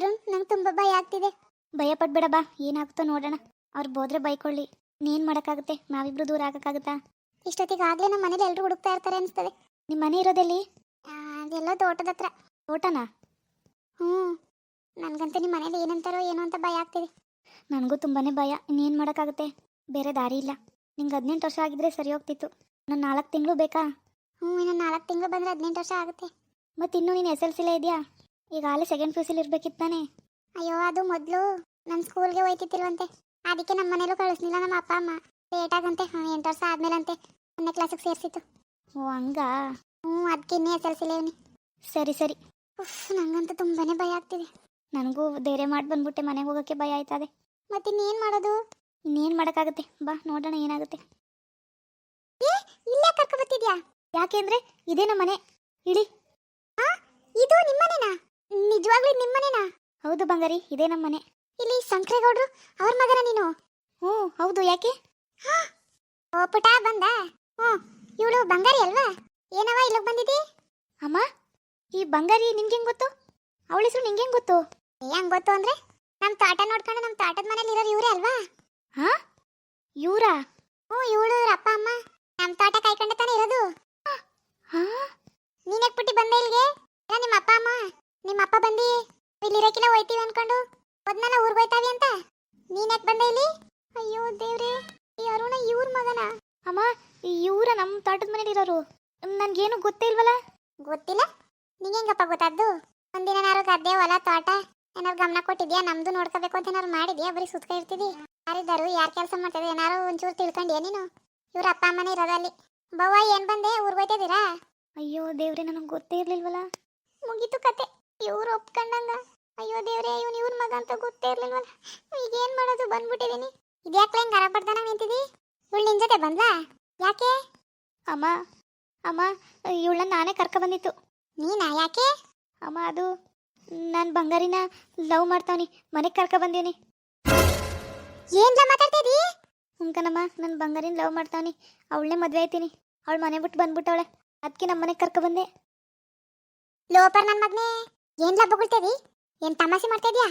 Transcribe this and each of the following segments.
ಅರುಣ್ ನಂಗೆ ತುಂಬಾ ಭಯ ಆಗ್ತಿದೆ. ಭಯ ಪಡ್ಬೇಡ ಬಾ ಏನಾಗುತ್ತೋ ನೋಡೋಣ. ಅವ್ರು ಬೋದ್ರೆ ಬೈಕೊಳ್ಳಿ. ನೀನ್ ಮಾಡಕ್ಕಾಗುತ್ತೆ ನಾವಿಬ್ರು ದೂರ ಆಗಕ್ಕಾಗುತ್ತಾ? ಇಷ್ಟೊತ್ತಿಗೆ ಆಗ್ಲೇ ನಮ್ಮ ಮನೇಲಿ ಎಲ್ಲರೂ ಹುಡುಕ್ತಾ ಇರ್ತಾರೆ ಅನಿಸ್ತದೆ. ನಿಮ್ಮ ಮನೆ ಇರೋದೆಲ್ಲಿ? ಅದೆಲ್ಲೋ ತೋಟದ ಹತ್ರ. ತೋಟನಾ? ಹ್ಞೂ ನನಗಂತೂ ನಿಮ್ಮ ಮನೇಲಿ ಏನಂತಾರೋ ಏನೋ ಅಂತ ಭಯ ಆಗ್ತಿದೆ. ನನಗೂ ತುಂಬಾನೇ ಭಯ. ಇನ್ನೇನು ಮಾಡೋಕ್ಕಾಗುತ್ತೆ? ಬೇರೆ ದಾರಿ ಇಲ್ಲ. ನಿಂಗೆ ಹದಿನೆಂಟು ವರ್ಷ ಆಗಿದ್ರೆ ಸರಿ ಹೋಗ್ತಿತ್ತು. ನಾನು ನಾಲ್ಕು ತಿಂಗಳು ಬೇಕಾ? ಹ್ಞೂ ಇನ್ನು ನಾಲ್ಕು ತಿಂಗಳು ಬಂದರೆ ಹದಿನೆಂಟು ವರ್ಷ ಆಗುತ್ತೆ. ಮತ್ತು ಇನ್ನೂ ನೀನು ಎಸ್ ಎಲ್ ಸಿಲೇ ಇದೆಯಾ? ಈಗ ಸೆಕೆಂಡ್ ಪಿ ಸಿಲಿ ಇರ್ಬೇಕಿತ್ತು ತಾನೇ? ಅಯ್ಯೋ ಅದು ಮೊದಲು ನಮ್ಮ ಸ್ಕೂಲ್ಗೆ ಹೋಯ್ತಿತ್ತಿಲ್ವಂತೆ ಅದಕ್ಕೆ ನಮ್ಮ ಮನೇಲೂ ಕಳಿಸ್ಲಿಲ್ಲ ನಮ್ಮ ಅಪ್ಪ ಅಮ್ಮ. ಲೇಟ್ ಆಗಂತೆ ಹಾಂ ಎಂಟು ವರ್ಷ ಆದ್ಮೇಲಂತೆ ಒಂದನೇ ಕ್ಲಾಸಿಗೆ ಸೇರಿಸಿತ್ತು. ಓ ಹಂಗಾ? ಹ್ಞೂ ಅದಕ್ಕೆ ಇನ್ನೇ ಎಸ್ ಎಲ್ ಸಿಲೇ ಸರಿ ಸರಿ. ಉಫ್ ನಂಗಂತೂ ತುಂಬಾನೇ ಭಯ ಆಗ್ತಿದೆ. ನನಗೂ ಧೈರ್ಯ ಮಾಡಿ ಬಂದ್ಬಿಟ್ಟೆ ಮನೆಗೆ ಹೋಗೋಕ್ಕೆ ಭಯ ಆಯ್ತದೆ. ಮತ್ತೆ ಇನ್ನೇನು ಮಾಡೋದು? ಇನ್ನೇನು ಮಾಡೋಕ್ಕಾಗುತ್ತೆ? ಬಾ ನೋಡೋಣ ಏನಾಗುತ್ತೆ. ಏ ಇಲ್ಲೇ ಕರ್ಕೊ ಬರ್ತಿದ್ಯಾ? ಯಾಕೆಂದ್ರೆ ಇದೇ ನಮ್ಮ ಮನೆ ಇಳಿ. ಆ ಇದು ನಿಮ್ಮನೆನಾ? ನಿಜವಾಗ್ಲೂ ನಿಮ್ಮ ನಿಮ್ಮನೆನಾ ಹೌದು ಬಂಗಾರಿ, ಇದೇ ನಮ್ಮ ಮನೆ. ಇಲ್ಲಿ ಶಂಕರೇಗೌಡ್ರು, ಅವ್ರ ಮಗನ ನೀನು? ಹ್ಞೂ, ಹೌದು, ಯಾಕೆ? ಓ ಪುಟ ಬಂದ. ಹ್ಞೂ, ಇವಳು ಬಂಗಾರಿ ಅಲ್ವಾ? ಏನವ ಇಲ್ಲಿಗೆ ಬಂದಿದ್ದಿ? ಅಮ್ಮ, ಈ ಬಂಗಾರಿ ನಿಮ್ಗೆ ಹೆಂಗ್ ಗೊತ್ತು? ಅವಳ ಹೆಸರು ನಿಂಗೆ ಹೆಂಗ್ ಗೊತ್ತು? ಹೆಂಗ್ ಗೊತ್ತು ಅಂದ್ರೆ ನಮ್ ತಾಟ ನೋಡ್ಕೊಂಡು ನಮ್ ತಾಟದ ಮನೇಲಿ ಇರೋರು ಇವ್ರೇ ಅಲ್ವಾ? ಹಾ, ಇವ್ರಾ? ಹ್ಞೂ, ಇವಳು ಇವ್ರ ಅಪ್ಪ, ಅಮ್ಮ. ನಮ್ ತಾಟ ಕಾಯ್ಕೊಂಡ ತಾನೇ ಇರೋದು. ಹಾ ನೀನ್ ಬಿಟ್ಟು ಬಂದೆ ಇಲ್ಲಿಗೆ? ಇಲ್ಲ ನಿಮ್ಮ ಅಪ್ಪ, ಅಮ್ಮ? ನಿಮ್ಮ ಅಪ್ಪ ಬಂದಿ ಇಲ್ಲಿ ಇರಕ್ಕಿಲ್ಲ ಹೋಯ್ತೀವಿ ಅನ್ಕೊಂಡು. ಹೋದ್ನಲ್ಲ ಊರ್ಗ್ ಹೋಯ್ತಾವಿ ಅಂತ. ನೀನ್ ಯಾಕೆ ಬಂದೆ ಇಲ್ಲಿ? ಅಯ್ಯೋ ದೇವ್ರೆ ಈ ಅರುಣ ಇವ್ರ ಮಗನ? ಅಮ್ಮ ಇವ್ರ ನಮ್ಮ ತೋಟದ ಮನೇಲಿ ಇರೋರು. ನನ್ಗೇನು ಗೊತ್ತೇ ಇಲ್ವಲ್ಲ? ಗೊತ್ತಿಲ್ಲ. ನಿಂಗೆ ಹೆಂಗಪ್ಪ ಗೊತ್ತಾದ್ದು ಒಂದಿನ ಏನಾರು ಗದ್ದೆ ಹೊಲ ತೋಟ ಏನಾರು ಗಮನ ಕೊಟ್ಟಿದ್ಯಾ? ನಮ್ದು ನೋಡ್ಕೋಬೇಕು ಅಂತ ಏನಾರು ಮಾಡಿದ್ಯಾ? ಬರೀ ಸುತ್ಕ ಇರ್ತಿದಿ ಯಾರಿದ್ದಾರು ಯಾರು ಕೆಲಸ ಮಾಡ್ತಿದ್ರು ಏನಾರು ಒಂಚೂರು ತಿಳ್ಕೊಂಡ್ಯಾ ನೀನು? ಇವ್ರ ಅಪ್ಪ ಅಮ್ಮನೇ ಇರೋದಲ್ಲಿ ಬವ್ವ ಏನ್ ಬಂದೆ? ಊರ್ಗೋಯ್ತಿದ್ದೀರಾ ಅಯ್ಯೋ ದೇವ್ರೆ ನನಗೆ ಗೊತ್ತೇ ಇರ್ಲಿಲ್ವಲ್ಲ? ಮುಗೀತು ಕತೆ. ಇವ್ರು ಒಪ್ಕೊಂಡಂಗ. ಅಯ್ಯೋ ದೇವ್ರೆ ಇವ್ನು ಇವ್ರ ಮಗ ಅಂತ ಗೊತ್ತೇ ಇರ್ಲಿಲ್ವಲ್ಲ. ಈಗ ಏನ್ ಮಾಡೋದು? ಬಂದ್ಬಿಟ್ಟಿದೀನಿ. ಇದ್ಯಾಕ್ಲೆ ಹಿಂಗ್ ಅರಪಡ್ತಾನ ನಿಂತಿದಿ ಇವಳು ನಿನ್ ಜೊತೆ ಬಂದ್ಲಾ? ಯಾಕೆ? ಅಮ್ಮ ಅಮ್ಮ, ಇವಳನ್ನ ನಾನೇ ಕರ್ಕ ಬಂದಿತ್ತು. ನೀನಾ? ಯಾಕೆ? ಅಮ್ಮ, ಅದು ನಾನು ಬಂಗಾರಿನ ಲವ್ ಮಾಡ್ತಾವನಿ. ಮನೆಗೆ ಕರ್ಕ ಬಂದೀನಿ. ಏನ್ಲ ಮಾತಾಡ್ತಿದಿ? ಹುಂಕನಮ್ಮ ನಾನು ಬಂಗಾರಿನ ಲವ್ ಮಾಡ್ತಾವನಿ. ಅವಳನ್ನೇ ಮದ್ವೆ ಆಯ್ತೀನಿ. ಅವಳು ಮನೆ ಬಿಟ್ಟು ಬಂದ್ಬಿಟ್ಟವಳೆ. ಅದಕ್ಕೆ ನಮ್ಮ ಮನೆಗೆ ಕರ್ಕ ಬಂದೆ. ಲೋಪರ್ ನನ್ನ ಮಗನೇ. ಏನ್ಲ ಬೊಗಳ್ತೇದಿ? ಏನ್ ತಮಾಷೆ ಮಾಡ್ತಾ ಇದೀಯಾ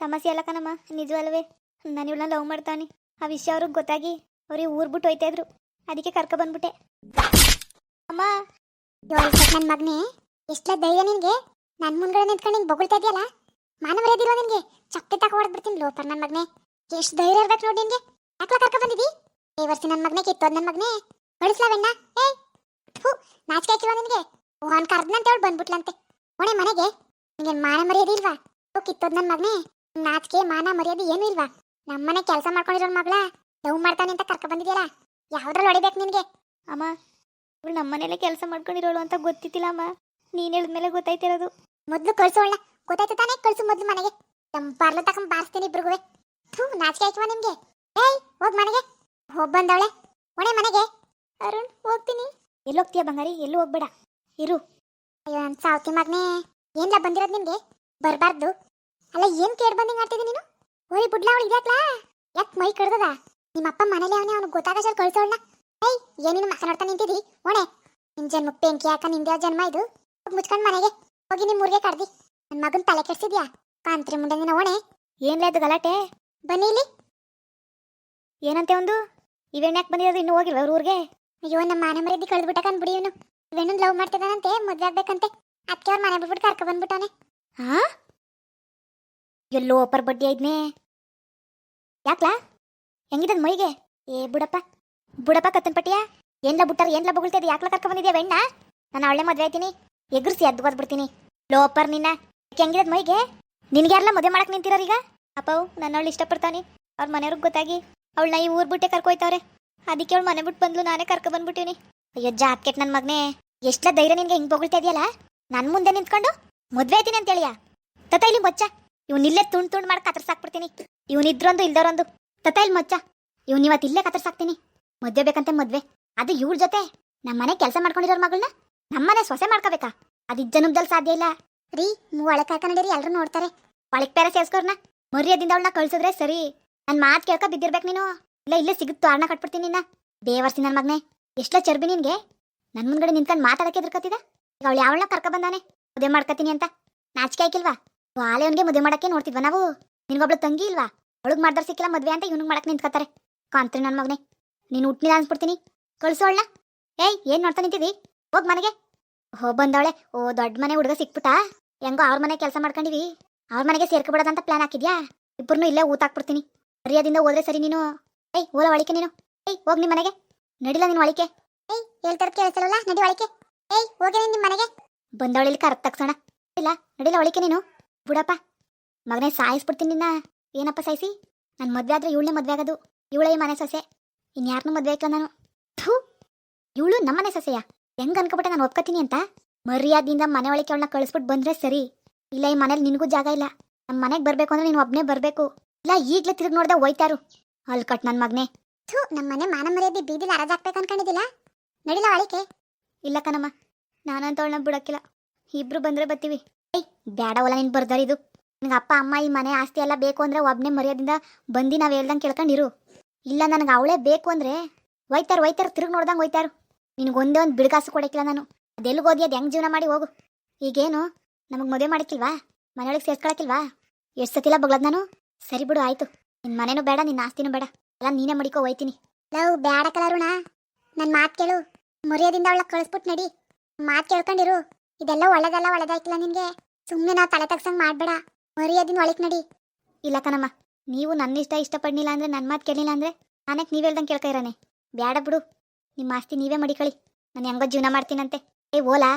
ತಮಾಷೆ ಅಲ್ಲ ಕಣಮ್ಮ ನಿಜವಲ್ವೇ ನಾನು ಇವಳನ್ನ ಲವ್ ಮಾಡ್ತಾನೆ. ಆ ವಿಷಯ ಅವ್ರಿಗೆ ಗೊತ್ತಾಗಿ ಅವ್ರಿಗೆ ಊರ್ ಬಿಟ್ಟು ಹೋಯ್ತಾ ಇದ್ರು ಅದಕ್ಕೆ ಕರ್ಕ ಬಂದ್ಬಿಟ್ಟೆ. ಅಮ್ಮ ನನ್ನ ಮಗನೇ ಎಷ್ಟಲ ಧೈರ್ಯ ನಿನ್ಗೆ? ನನ್ನ ಮುಂದ್ಗಡೆ ನಿಂತ್ಕೊಂಡು ಹಿಂಗೆ ಬೊಗಳ್ತಾ ಇದೆಯಲ್ಲ ಮಾನವರೇದಿಲ್ವ ನಿನ್ಗೆ? ಚಪ್ಪೆ ತಕ ಹೊಡೆದ್ಬಿಡ್ತೀನಿ ಲೋಪರ್ ನನ್ನ ಮಗನೇ. ಎಷ್ಟು ಧೈರ್ಯ ಇರ್ಬೇಕು ನೋಡಿ ನಿನ್ಗೆ. ಯಾಕಲ ಕರ್ಕ ಬಂದಿದಿ? ಈ ವರ್ಷ ನನ್ನ ಮಗನೇ ಕಿತ್ತೋದ್ ನನ್ನ ಮಗನೇ. ಕಳಿಸ್ಲಾವೆಣ್ಣ ಏಯ್ ನಾಚಿಕೆ ಹಾಕಿಲ್ವ ನಿನ್ಗೆ? ಓಹನ್ ಕರ್ದ್ನಂತ ಅವಳು ಬಂದ್ಬಿಟ್ಲಂತೆ. ಒಣೆ ಮನೆಗೆ. ನಿಂಗೆ ಮಾನ ಮರ್ಯಾದೆ ಇಲ್ವಾ? ಓ ಕಿತ್ತೋದ್ ನನ್ ಮಗನೇ. ನಾಚಿಕೆ ಮಾನ ಮರ್ಯಾದೆ ಏನು ಇಲ್ವಾ? ನಮ್ಮನೆ ಕೆಲಸ ಮಾಡ್ಕೊಂಡಿರೋ ಮಗಳ. ಲವ್ ಮಾಡ್ತಾನೆ ಅಂತ ಕರ್ಕ ಬಂದಿದ್ಯಲ್ಲ? ಯಾವ್ದ್ರಲ್ಲಿ ಹೊಡಿಬೇಕು ನಿನ್ಗೆ? ಅಮ್ಮ ಇವಳು ನಮ್ಮನೇಲೆ ಕೆಲಸ ಮಾಡ್ಕೊಂಡಿರೋಳು ಅಂತ ಗೊತ್ತಿತ್ತಿಲ್ಲ ಅಮ್ಮ. ನೀನ್ ಹೇಳಿದ್ಮೇಲೆ ಗೊತ್ತಾಯ್ತಿರೋದು ಮೊದ್ಲು ಕಳ್ಸೋಳ ಗೊತ್ತಾಯ್ತು ತಾನೇ ಕಳ್ಸು ಮೊದ್ಲು ಮನೆಗೆ. ಬರ್ಲು ತಕೊಂಡ್ ಬಾರಿಸ್ತೀನಿ ಇಬ್ರಿಗೂ ಥೂ ನಾಚಿಕೆ ಆಯ್ತವ ನಿಮ್ಗೆ ಏಯ್ ಹೋಗ್ ಮನೆಗೆ. ಹೋಗ್ ಬಂದವಳೆ. ಒಣೆ ಮನೆಗೆ. ಅರುಣ್ ಹೋಗ್ತೀನಿ. ಎಲ್ಲೋಗ್ತೀಯ ಬಂಗಾರಿ? ಎಲ್ಲೂ ಹೋಗ್ಬೇಡ. ಇರು. ಅಯ್ಯೋ ನನ್ ಸಾವ್ತಿ ಮಗ್ನೇ. ಏನ್ಲ ಬಂದಿರೋದು ನಿಮ್ಗೆ? ಬರಬಾರ್ದು. ಅಲ್ಲ ಏನ್ ಕೇರ್ ಬಂದಿಂಗ್ ಆಡ್ತಿದ್ದೀನಿ ನೀನು? ಓರಿ ಬುಡ್ಲ ಅವಳು ಇದ್ಯಾಕ್ಲ? ಯಾಕ್ ಮೈ ಕಡ್ದದ? ನಿಮ್ಮ ಅಪ್ಪ ಮನೇಲಿ ಅವನೇ ಅವ್ನಿಗೆ ಗೊತ್ತಾಗೋ ಕಳ್ಸೋಳ್ನ ಏಯ್ ಏನೇನು ಮಾತನಾಡ್ತಾ ನಿಂತಿದಿ? ಓಣೆ. ನಿನ್ ಜನ್ಮಕ್ಕೆ ಬೆಂಕಿ ಯಾಕ ನಿಂದ್ಯಾವ ಜನ್ಮ ಇದು? ಮುಚ್ಕೊಂಡ್ ಮನೆಗೆ. ಹೋಗಿ ನಿಮ್ ಊರಿಗೆ ಕಡ್ದಿ ನನ್ ಮಗನ್ ತಲೆ ಕೆಡ್ಸಿದ್ಯಾ? ಕಾಂತ್ರಿ ಮುಂಡೆ ನಿನ್ನ ಓಣೆ. ಏನ್ಲ ಅದು ಗಲಾಟೆ? ಬನ್ನಿ ಇಲ್ಲಿ. ಏನಂತೆ ಒಂದು? ಇವೇನ್ ಯಾಕೆ ಬಂದಿರೋದು ಇನ್ನು ಹೋಗಿಲ್ವ ಅವ್ರ ಊರಿಗೆ? ಅಯ್ಯೋ ನಮ್ಮ ಮಾನ ಮರ್ಯಾದೆ ಕಳೆದ್ಬಿಟ್ಟ ಕಂದ್ಬಿಡಿ ಇವನು. ಇವೆಣ್ಣನ್ ಲವ್ ಮಾಡ್ತಿದ್ದಾನಂತೆ ಮದ್ವೆ ಆಗ್ಬೇಕಂತೆ. ಅದಕ್ಕೆ ಅವ್ರ ಮನೆ ಬಿಟ್ಬಿಟ್ಟು ಕರ್ಕೊ ಬಂದ್ಬಿಟ್ಟವನೆ. ಹಾ ಎಲ್ಲೋ ಒಪ್ಪರ್ ಬಡ್ಡಿ ಆಯ್ದ್ನೆ. ಯಾಕ್ಲಾ? ಹೆಂಗಿದದ್ ಮೈಗೆ? ಏ ಬುಡಪ್ಪ ಬುಡಪ್ಪ ಕತ್ತನ್ ಪಟ್ಟಿಯ? ಏನ್ಲ ಬುಟ್ಟಾರ, ಏನ್ಲ ಬೊಗಳ್ತಿದ್ದೆ ಯಾಕ್ಲ ಕರ್ಕೊ ಬಂದಿದ್ಯಾ ಬೆಣ್ಣ? ನಾನು ಅವಳೆ ಮದ್ವೆ ಆಯ್ತೀನಿ. ಎಗ್ರಿಸಿ ಎದ್ದು ಬಂದ್ಬಿಡ್ತೀನಿ ಲೋಪರ್ ನಿನ್ನ. ಹೆಂಗಿದ ಹೆಂಗಿದದ್ ಮೈಗೆ? ನಿನ್ಗೆ ಯಾರಲ್ಲ ಮದುವೆ ಮಾಡಕ್ ಈಗ? ಅಪ್ಪವು ನನ್ನ ಅವಳು ಇಷ್ಟಪಡ್ತಾನೆ. ಅವ್ರ ಮನೆಯವ್ರಿಗೆ ಗೊತ್ತಾಗಿ ಅವಳನ್ನ ಈ ಊರ್ ಬಿಟ್ಟೆ ಕರ್ಕೊಯ್ತವ್ರೆ ಅದಕ್ಕೆ ಅವಳು ಮನೆ ಬಿಟ್ಟು ಬಂದ್ಲು, ನಾನೇ ಕರ್ಕೊ ಬಂದ್ಬಿಟ್ಟಿನಿ. ಅಯ್ಯೋ, ಜಾಕೆಟ್ ನನ್ನ ಮಗನೇ. ಎಷ್ಟಲ ಧೈರ್ಯ ನಿನ್ಗೆ ಹಿಂಗೆ ಬೊಗಳ್ತಾ ಇದೆಯಲ್ಲ ನನ್ನ ಮುಂದೆ ನಿಂತ್ಕೊಂಡು ಮದ್ವೆ ಆಯ್ತೀನಿ ಅಂತ ಹೇಳಿಯಾ ತತ ಇಲ್ಲಿ ಮೊಚ್ಚ. ಇವ್ನ ಇಲ್ಲೇ ತುಂಡ್ ತುಂಡ್ ಮಾಡಿ ಕತರ್ಸಾಕ್ಬಿಡ್ತೀನಿ ಇವ್ನ ಇದ್ರೊಂದು ಇಲ್ದರೊಂದು. ತತ ಇಲ್ಲಿ ಮೊಚ್ಚ. ಇವ್ನ ಇವತ್ತು ಇಲ್ಲೇ ಕತರ್ಸಾಕ್ತೀನಿ ಮದ್ವೆ ಬೇಕಂತೆ ಮದ್ವೆ. ಅದು ಇವ್ರ ಜೊತೆ. ನಮ್ಮ ಮನೆ ಕೆಲಸ ಮಾಡ್ಕೊಂಡಿರೋರ್ ಮಗಳನ್ನ ನಮ್ಮನೆ ಸೊಸೆ ಮಾಡ್ಕೋಬೇಕಾ? ಅದು ಜನುಬ್ದಲ್ಲಿ ಸಾಧ್ಯ ಇಲ್ಲ. ರೀ, ನೀವು ಒಳಗೆ ಕರ್ಕೊಂಡಿರಿ ಎಲ್ಲರೂ ನೋಡ್ತಾರೆ. ಒಳಗೆ ಪೇರ ಸೇರ್ಸ್ಕೋರ್ನ. ಮರ್ಯಾದಿಂದ ಅವಳನ್ನ ಕಳ್ಸಿದ್ರೆ ಸರಿ. ನನ್ನ ಮಾತು ಕೇಳ್ಕೊ ಬಿದ್ದಿರ್ಬೇಕು ನೀನು. ಇಲ್ಲ ಇಲ್ಲೇ ಸಿಗುತ್ತೋ ಅರ್ಣ ಕಟ್ಬಿಡ್ತೀನಿ ನಿನ್ನ. ಬೇವರ್ಸಿ ನನ್ನ ಮಗನೇ. ಎಷ್ಟೋ ಚರ್ಬಿ ನಿನ್ಗೆ. ನನ್ನ ಮುಂದ್ಗಡೆ ನಿಂತ್ಕೊಂಡು ಮಾತಾಡಕ್ಕೆ ಎದುರ್ಕತ್ತಿದ ಈಗ ಅವಳು ಯಾವಳನ್ನ ಕರ್ಕ ಬಂದಾನೆ? ಮದುವೆ ಮಾಡ್ಕತೀನಿ ಅಂತ. ನಾಚಿಕೆ ಆಯ್ಕಿಲ್ವಾ? ವಾಲೆ ಅವನಿಗೆ ಮದುವೆ ಮಾಡಕ್ಕೆ ನೋಡ್ತಿದ್ವ ನಾವು? ನಿನ್ಗೊಬ್ಳು ತಂಗಿ ಇಲ್ವಾ? ಅವಳಿಗೆ ಮಾಡ್ದಾರ ಸಿಕ್ಕಿಲ್ಲ ಮದುವೆ ಅಂತ ಇವ್ನಿಗೆ ಮಾಡಕ್ಕೆ ನಿಂತ್ಕೋತಾರೆ. ಕಾಂತ್ರಿ ನನ್ನ ಮಗನೇ. ನೀನು ಹುಟ್ಟಿಲ್ಲ ಅನ್ಸ್ಬಿಡ್ತೀನಿ. ಕಳಿಸೋಳ್ನ ಏಯ್, ಏನ್ ನೋಡ್ತಾ ನಿಂತಿದಿ ಹೋಗ್ ಮನೆಗೆ. ಹೋ, ಬಂದವಳೆ. ಓ, ದೊಡ್ಡ ಮನೆ ಹುಡುಗ ಸಿಕ್ಬಿಟ್ಟಾ? ಹೆಂಗೋ ಅವ್ರ ಮನೆ ಕೆಲಸ ಮಾಡ್ಕೊಂಡಿವಿ ಅವ್ರ ಮನೆಗೆ ಸೇರ್ಕೊಬಿಡೋದಂತ ಪ್ಲಾನ್ ಹಾಕಿದ್ಯಾ? ಇಬ್ಬರನ್ನೂ ಇಲ್ಲೇ ಊತಾಕ್ಬಿಡ್ತೀನಿ ಮರ್ಯಾದಿಂದ ಹೋದ್ರೆ ಸರಿ ನೀನು. ಏಯ್, ಓಲ ಒಳಿಕೆ ನೀನು. ಏಯ್, ಹೋಗ್ ನಿಮ್ಮ ಮನೆಗೆ. ನಡಿಲ್ಲ ನೀನು ಒಳಿಕೆ ಏಯ್ ಹೇಳ್ತಾರ ಕೇಳಿಸಲ್ಲ ನಡಿ ಒಳಿಕೆ ಏಯ್ ಹೋಗಿ ನಿಮ್ಮ ಮನೆಗೆ. ಬಂದವಳಿಲಿ ಕರೆಕ್ಟ್ ತಗ್ಸೋಣ. ಇಲ್ಲ ನಡಿಲ್ಲ ಅವಳಿಕೆ ನೀನು. ಬಿಡಪ್ಪ. ಮಗನೇ ಸಾಯಿಸ್ಬಿಡ್ತೀನಿ ನಿನ್ನ. ಏನಪ್ಪ ಸಾಯಿಸಿ? ನನ್ನ ಮದ್ವೆ ಆದ್ರೆ ಇವಳನ್ನೇ ಮದ್ವೆ ಆಗೋದು. ಇವಳೇ ಮನೆ ಸೊಸೆ. ಇನ್ಯಾರನ್ನೂ ಮದ್ವೆ ಆಯ್ಕಲ್ಲ ನಾನು. ಥೂ! ಇವಳು ನಮ್ಮನೆ ಸೊಸೆಯ. ಹೆಂಗ್ ಅನ್ಕೊಬಿಟ್ಟೆ ನಾನು ಒಪ್ಕೋತೀನಿ ಅಂತ? ಮರ್ಯಾದಿಂದ ಮನೆ ಒಳಗೆ ಅವಳನ್ನ ಕಳಿಸ್ಬಿಟ್ಟು ಬಂದ್ರೆ ಸರಿ. ಇಲ್ಲ, ಈ ಮನೇಲಿ ನಿನಗೂ ಜಾಗ ಇಲ್ಲ. ನಮ್ಮ ಮನೆಗೆ ಬರ್ಬೇಕು ಅಂದ್ರೆ ನೀನು ಒಬ್ನೇ ಬರಬೇಕು. ಇಲ್ಲ, ಈಗ್ಲೇ ತಿರುಗಿ ನೋಡ್ದೆ ಹೋಯ್ತಾರು. ಅಲ್ಲಿ ಕಟ್ ನನ್ನ ಮಗನೇ. ಥೂ ನಮ್ಮ ಮನೆ ಮಾನ ಮರ್ಯಾದೆ ಬೀದಿಲಿ ಅರಾಜಾಕ್ಬೇಕು ಅನ್ಕೊಂಡಿದ್ದಿಲ್ಲ ನಡಿಲ್ಲ ಒಳಿಕೆ. ಇಲ್ಲ ಕಣಮ್ಮ, ನಾನಂತ ಅವಳನ್ನ ಬಿಡಕ್ಕಿಲ್ಲ. ಇಬ್ರು ಬಂದ್ರೆ ಬರ್ತೀವಿ. ಏಯ್ ಬ್ಯಾಡವಲ್ಲ ನೀನು ಬರ್ದಾರ ಇದು. ನಿನ್ಗೆ ಅಪ್ಪ, ಅಮ್ಮ ಈ ಮನೆ ಆಸ್ತಿ ಎಲ್ಲ ಬೇಕು ಅಂದ್ರೆ ಒಬ್ನೇ ಮರ್ಯಾದಿಂದ ಬಂದು ನಾವು ಹೇಳ್ದಂಗೆ ಕೇಳ್ಕೊಂಡಿರು ಇಲ್ಲ, ನನಗೆ ಅವಳೇ ಬೇಕು ಅಂದ್ರೆ ಒಯ್ತಾರ ಒಯ್ತಾರ ತಿರುಗಿ ನೋಡ್ದಂಗೆ ಒಯ್ತಾರು ನಿನಗೆ ಒಂದೇ ಒಂದು ಬಿಡ್ಗಾಸು ಕೊಡಕ್ಕಿಲ್ಲ ನಾನು. ಅದೆಲ್ಲಿಗೆ ಓದಿ ಅದು ಹೆಂಗೆ ಜೀವನ ಮಾಡಿ ಹೋಗು. ಈಗೇನು ನಮಗೆ ಮದುವೆ ಮಾಡಕ್ಕಿಲ್ವಾ? ಮನೆಯೊಳಗೆ ಸೇರ್ಕೊಳಕ್ಕಿಲ್ವಾ ಎಷ್ಟು ಸತಿಲ್ಲ ಬಗ್ಲದ್ ನಾನು? ಸರಿ ಬಿಡು, ಆಯ್ತು. ನಿನ್ನ ಮನೇನೂ ಬೇಡ ನಿನ್ನ ಆಸ್ತಿನೂ ಬೇಡ. ಎಲ್ಲ ನೀನೇ ಮಡಿಕೋ, ಹೋಯ್ತೀನಿ. ಲವ್ ಬೇಡ ಕಲರುಣ. ನನ್ನ ಮಾತು ಕೇಳು. ಮರ್ಯಾದಿಂದ ಅವಳ ಕಳಿಸ್ಬಿಟ್ ನಡಿ. ಮಾತು ಕೇಳ್ಕೊಂಡಿರು. ಇದೆಲ್ಲ ಒಳ್ಳೇದಲ್ಲ, ಒಳ್ಳೇದಾಯ್ತಿಲ್ಲ ನಿನಗೆ. ಸುಮ್ಮನೆ ನಾವು ತಲೆ ತಗ್ಸಂಗ್ ಮಾಡಬೇಡ. ಮರ್ಯಾದಿನ ಒಳಗೆ ನಡಿ. ಇಲ್ಲ ಕಣಮ್ಮ, ನೀವು ನನ್ನ ಇಷ್ಟ ಇಷ್ಟಪಡ್ಲಿಲ್ಲ ಅಂದ್ರೆ ನನ್ನ ಮಾತು ಕೇಳಿಲ್ಲ ಅಂದ್ರೆ ನಾನಕ್ಕೆ ನೀವು ಹೇಳ್ದಂಗೆ ಕೇಳ್ಕೊಯಿರಾನೆ ಬೇಡ ಬಿಡು. ನಿಮ್ಮ ಆಸ್ತಿ ನೀವೇ ಮಡಿಕಳಿ ನಾನು ಹೆಂಗೋ ಜೀವನ ಮಾಡ್ತೀನಂತೆ. ಏ, ಓಲಾ.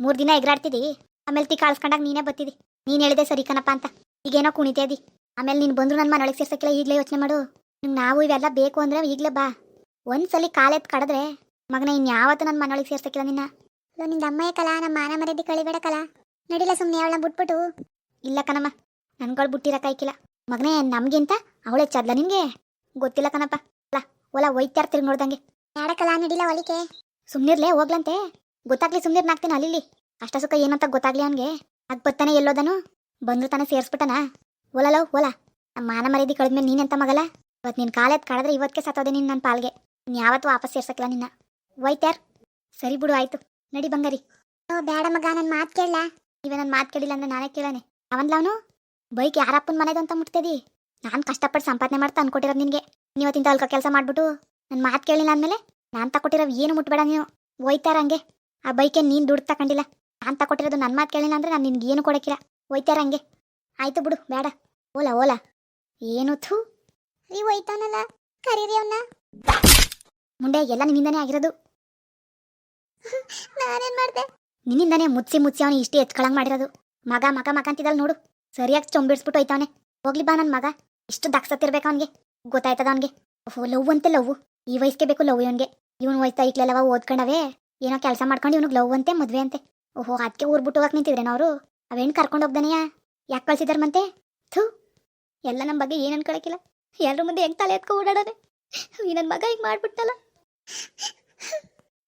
ಮೂರು ದಿನ ಎಗರಾಡ್ತಿದ್ದಿ ಆಮೇಲೆ ತಿ ಕಾಳ್ಸ್ಕೊಂಡಾಗ ನೀನೇ ಬತ್ತಿದಿ. ನೀನು ಹೇಳಿದೆ ಸರಿ ಕಣಪ್ಪ ಅಂತ. ಈಗೇನೋ ಕುಣಿತೇದಿ ಆಮೇಲೆ ನೀನು ಬಂದ್ರು ನನ್ನ ಮನೊಳಗೆ ಸೇರ್ಸಕ್ಕಿಲ್ಲ ಈಗಲೇ ಯೋಚನೆ ಮಾಡು. ನಿಮ್ಗೆ ನಾವು ಇವೆಲ್ಲ ಬೇಕು ಅಂದ್ರೆ ಈಗಲೇ ಬಾ. ಒಂದ್ಸಲಿ ಕಾಲೆತ್ ಕಡದ್ರೆ ಮಗನೇ ಇನ್ಯಾವತ್ತು ನನ್ನ ಮನೊಳಗೆ ಸೇರ್ಸಕ್ಕಿಲ್ಲ ನಿನ್ನ? ಅಲ್ಲೋ ನಿಂದ ಅಮ್ಮಯ್ಯ ಕಲ ನಮ್ಮ ಮಾನ ಮರ್ಯಾದೆ ಕಳಿಬೇಡ ಕಲ. ನಡಿಲ್ಲ ಸುಮ್ಮನೆ ಅವಳನ್ನ ಬಿಟ್ಬಿಟ್ಟು ಇಲ್ಲ ಕಣಮ್ಮ, ನನ್ಗಳು ಬಿಟ್ಟಿರಕ್ಕಾಯ್ಕಿಲ್ಲ ಮಗನೇ, ನಮ್ಗಿಂತ ಅವಳೇ ಚದ್ಲ ನಿನ್ಗೆ? ಗೊತ್ತಿಲ್ಲ ಕಣಪ್ಪ. ಅಲ್ಲ ಒಲ ಒಯ್ತಾರ ತಿರ್ಗಿ ನೋಡ್ದಂಗೆ ಯಾಡಕಲ್ಲ ನಡಿಲ್ಲ ಒಲಿಕೆ. ಸುಮ್ನಿರ್ಲೆ, ಹೋಗ್ಲಂತೆ. ಗೊತ್ತಾಗ್ಲಿ ಸುಮ್ನಿರ್ ನಾಕ್ತೀನಿ ಅಲ್ಲಿ ಅಷ್ಟ ಸುಖ ಏನಂತ ಗೊತ್ತಾಗ್ಲಿ ಅವನ್ಗೆ. ಅದ್ ಬತ್ತಾನೆ ಎಲ್ಲೋದನು? ಬಂದ್ರು ತಾನೆ ಸೇರ್ಸ್ಬಿಟ್ಟನ? ಓಲಲೋ ಓಲ. ನಮ್ಮ ಮಾನ ಮರ್ಯಾದೆ ಕಳೆದ್ಮೇಲೆ ನೀನೆಂತ ಮಗಲ? ಇವತ್ತು ನಿನ್ ಕಾಲೆತ್ ಕಳೆದ್ರೆ ಇವತ್ತೇ ಸತ್ತೋದೆ ನಿನ್ನ ನನ್ನ ಪಾಲ್ಗೆ. ಯಾವತ್ತು ವಾಪಸ್ ಸೇರ್ಸಕ್ಲ ನಿನ್ನ. ಒಯ್ತಾರ್ ಸರಿ ಬಿಡು, ಆಯ್ತು. ನಡಿ ಬಂಗಾರಿ. ಬೇಡ ಮಗ ನನ್ನ ಮಾತು ಕೇಳಲ್ಲ ಇವ ನನ್ನ ಮಾತು ಕೇಳಿಲ್ಲ ಅಂದ್ರೆ ನಾನೇ ಕೇಳಾನೆ. ಅವನ್ಲವನು ಬೈಕ್ ಯಾರಪ್ಪನ ಮನೆದು ಅಂತ ಮುಟ್ತದಿ? ನಾನು ಕಷ್ಟಪಟ್ಟು ಸಂಪಾದನೆ ಮಾಡ್ತಾ ಅನ್ಕೊಟ್ಟಿರೋದು ನಿನಗೆ. ನೀವತ್ತಿಂದ ಅಲ್ಕ ಕೆಲಸ ಮಾಡ್ಬಿಟ್ಟು ನನ್ನ ಮಾತು ಕೇಳಿಲ್ಲ ಅಂದಮೇಲೆ ನಾನು ತಕೊಟ್ಟಿರೋ ಏನು ಮುಟ್ಬೇಡ ನೀನು. ಒಯ್ತಾರ ಹಂಗೆ. ಆ ಬೈಕೆ ನೀನು ದುಡ್ಡು ತಕೊಂಡಿಲ್ಲ. ನಾನು ತಕೊಟ್ಟಿರೋದು ನನ್ನ ಮಾತು ಕೇಳಿಲ್ಲ ಅಂದ್ರೆ ನಾನು ನಿನ್ಗೆ ಏನು ಕೊಡಕ್ಕಿಲ್ಲ. ಒಯ್ತಾರ ಹಂಗೆ. ಆಯ್ತು ಬಿಡು, ಬೇಡ. ಓಲಾ ಓಲಾ. ಏನು ಥೂ? ರೀ ಒಯ್ತಾನಲ್ಲ ಕರೀರಿ ಅವನ್ನ ಮುಂಡೆ ಎಲ್ಲ ನಿನ್ನಿಂದನೇ ಆಗಿರೋದು. ನಾನೇನ್ ಮಾಡ್ದೆ? ನಿನ್ನಿಂದಾನೇ ಮುಚ್ಚಿ ಮುಚ್ಚಿ ಅವನು ಇಷ್ಟೇ ಎತ್ಕೊಳಂಗ್ ಮಾಡಿರೋದು. ಮಗ ಮಗ ಮಗ ಅಂತಿದಲ್ ನೋಡು. ಸರಿಯಾಗಿ ಚೊಂಬಿಡ್ಸ್ಬಿಟ್ಟು ಹೋಯ್ತಾವನೆ. ಹೋಗ್ಲಿ ಬಾ ನನ್ನ ಮಗ. ಇಷ್ಟು ದಕ್ಸತ್ತಿರ್ಬೇಕು ಅವನಿಗೆ. ಗೊತ್ತಾಯ್ತದ ಅವನಿಗೆ. ಓಹೋ, ಲವ್ ಅಂತೆ ಲವ್. ಈ ವಯಸ್ಸಿಗೆ ಬೇಕು ಲವ್ ಇವನ್ಗೆ. ಇವನ್ ವಯಸ್ಸ ಇಕ್ಲೆಲ್ಲವ ಓದ್ಕೊಂಡವೆ. ಏನೋ ಕೆಲಸ ಮಾಡ್ಕೊಂಡು ಇವನಿಗೆ ಲವ್ ಅಂತೆ, ಮದ್ವೆ ಅಂತೆ. ಓಹೋ ಅದಕ್ಕೆ ಊರ್ ಬಿಟ್ಟು ಹೋಗಕ್ ನಿಂತಿದ್ರೇನ ಅವರು? ಅವೇನ್ ಕರ್ಕೊಂಡು ಹೋಗ್ದಾನೆಯಾ ಯಾಕೆ ಕಳ್ಸಿದಾರ ಮಂತೆ? ಥೂ! ಎಲ್ಲ ನಮ್ಮ ಬಗ್ಗೆ ಏನ್ ಅನ್ಕೊಳಕಿಲ್ಲ. ಎಲ್ಲರ ಮುಂದೆ ಹೆಂಗ್ ತಲೆ ಎತ್ಕೊ ಓಡಾಡೋದೆ? ಈ ನನ್ನ ಮಗ ಹಿಂಗೆ ಮಾಡ್ಬಿಟ್ಟಲ್ಲ